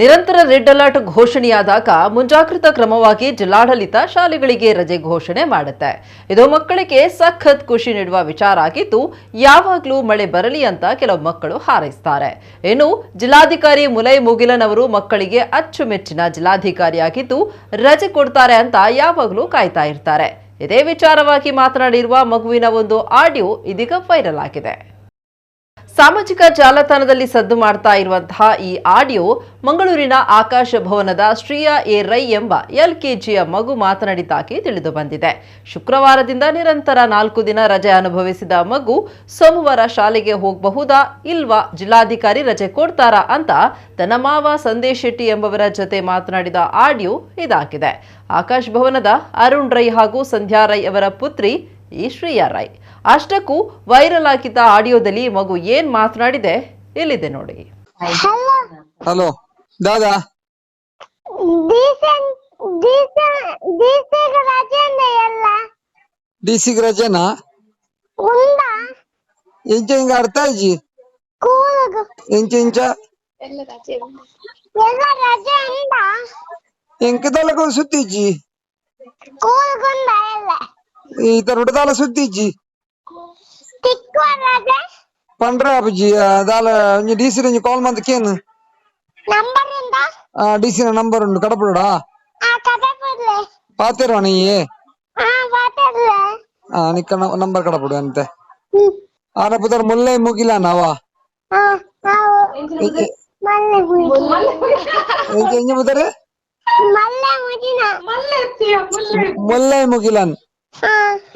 ನಿರಂತರ red alert ಘೋಷಣೆಯಾದಾಗ ಮುಂಜಾಗ್ರತಾ ಕ್ರಮವಾಗಿ ಜಿಲ್ಲಾಡಳಿತ ಶಾಲೆಗಳಿಗೆ ರಜೆ ಘೋಷಣೆ ಮಾಡುತ್ತೆ. ಇದು ಮಕ್ಕಳಿಗೆ ಸಖತ್ ಖುಷಿ ನೀಡುವ ವಿಚಾರ ಆಗಿದ್ದು, ಯಾವಾಗಲೂ ಮಳೆ ಬರಲಿ ಅಂತ ಕೆಲವು ಮಕ್ಕಳು ಹಾರೈಸ್ತಾರೆ. ಇನ್ನು ಜಿಲ್ಲಾಧಿಕಾರಿ ಮುಲೈ ಮುಗಿಲನ್ ಅವರು ಮಕ್ಕಳಿಗೆ ಅಚ್ಚುಮೆಚ್ಚಿನ ಜಿಲ್ಲಾಧಿಕಾರಿಯಾಗಿದ್ದು, ರಜೆ ಕೊಡ್ತಾರೆ ಅಂತ ಯಾವಾಗಲೂ ಕಾಯ್ತಾ ಇರ್ತಾರೆ. ಇದೇ ವಿಚಾರವಾಗಿ ಮಾತನಾಡಿರುವ ಮಗುವಿನ ಒಂದು ಆಡಿಯೋ ಇದೀಗ ವೈರಲ್ ಆಗಿದೆ. ಸಾಮಾಜಿಕ ಜಾಲತಾಣದಲ್ಲಿ ಸದ್ದು ಮಾಡ್ತಾ ಇರುವಂತಹ ಈ ಆಡಿಯೋ ಮಂಗಳೂರಿನ ಆಕಾಶ ಭವನದ ಶ್ರೀಯಾ ಎ. ರೈ ಎಂಬ ಎಲ್ಕೆಜಿಯ ಮಗು ಮಾತನಾಡಿದ್ದಾಗಿ ತಿಳಿದು ಬಂದಿದೆ. ಶುಕ್ರವಾರದಿಂದ ನಿರಂತರ ನಾಲ್ಕು ದಿನ ರಜೆ ಅನುಭವಿಸಿದ ಮಗು ಸೋಮವಾರ ಶಾಲೆಗೆ ಹೋಗಬಹುದಾ ಇಲ್ವಾ ಜಿಲ್ಲಾಧಿಕಾರಿ ರಜೆ ಕೊಡ್ತಾರಾ ಅಂತ ತನ್ನ ಮಾವ ಸಂದೇಶ್ ಶೆಟ್ಟಿ ಎಂಬವರ ಜೊತೆ ಮಾತನಾಡಿದ ಆಡಿಯೋ ಇದಾಗಿದೆ. ಆಕಾಶ್ ಭವನದ ಅರುಣ್ ರೈ ಹಾಗೂ ಸಂಧ್ಯಾ ರೈ ಅವರ ಪುತ್ರಿ ಈ ಶ್ರೀಯಾ ರೈ. ಅಷ್ಟಕ್ಕೂ ವೈರಲ್ ಆಗಿದ್ದ ಆಡಿಯೋದಲ್ಲಿ ಮಗು ಏನ್ ಮಾತನಾಡಿದೆ ಇಲ್ಲಿದೆ ನೋಡಿ. ಹಲೋ ದಾದಾ? ಡಿಸಿಗ್ ರಜೆನಾ? ಇಂಚ ಹಿಂಗ ಅರ್ಥ ಇಜಿ ಇಂಚ ಇಂಚ? ಎಂಕದಲ್ಲ ಸುತ್ತಿಜ್ಜಿ ಈ ತರ ಸುತ್ತಿಜ್ಜಿ ತಿಕ್ಕುವ ರಜೆ ಪಂಡ್ರ ಅಪ್ಪಜಿ ದಾಲ ಒಂಜಿ ಡಿಸಿ ಒಂಜಿ ಕಾಲ್ ಮಂತ್ ಕೇನು ನಂಬರ್ ಇಂದ ಆ ಡಿಸಿನ ನಂಬರ್ ಉಂಡು ಕಡಪುಡ ಆ ಕಥೆ ಬಿಡ್ಲೆ ಪಾತಿರುವ ನೀ ಆ ಮಾತಾಡ್ಲೆ ಆ ನಿಕ್ಕ ನಂಬರ್ ಕಡಪುಡು ಅಂತೆ ಹ್ಮ್ ಆನ ಪುದರ್ ಮುಲ್ಲೈ ಮುಗಿಲ ನಾವ ಆ ನಾವು ಮಲ್ಲೆ ಮುಗಿನ ಎಂಚ ಎಂಚ ಪುದರ್ ಮಲ್ಲೆ ಮುಗಿನ ಮುಲ್ಲೈ ಮುಗಿಲನ್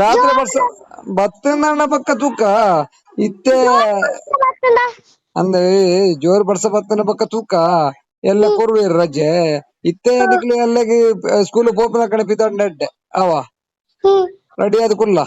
ರಾತ್ರಿ ಬರ್ಸ ಬತ್ತಂದಣ್ಣ ಪಕ್ಕ ತೂಕ. ಇತ್ತೆ ಅಂದ್ರೆ ಜೋರ್ ಬರ್ಸ ಬತ್ತನ ಪಕ್ಕ ತೂಕ. ಎಲ್ಲ ಕೊರ್ವಿ ರಜೆ. ಇತ್ತೆ ಅದಕ್ಕೆ ಅಲ್ಲಿಗೆ ಸ್ಕೂಲ್ ಪೋಪನ ಕಡೆ ನೆಡ್ಡೆ ಅವ. ರೆಡಿ ಆದ ಕುಲ್ಲ.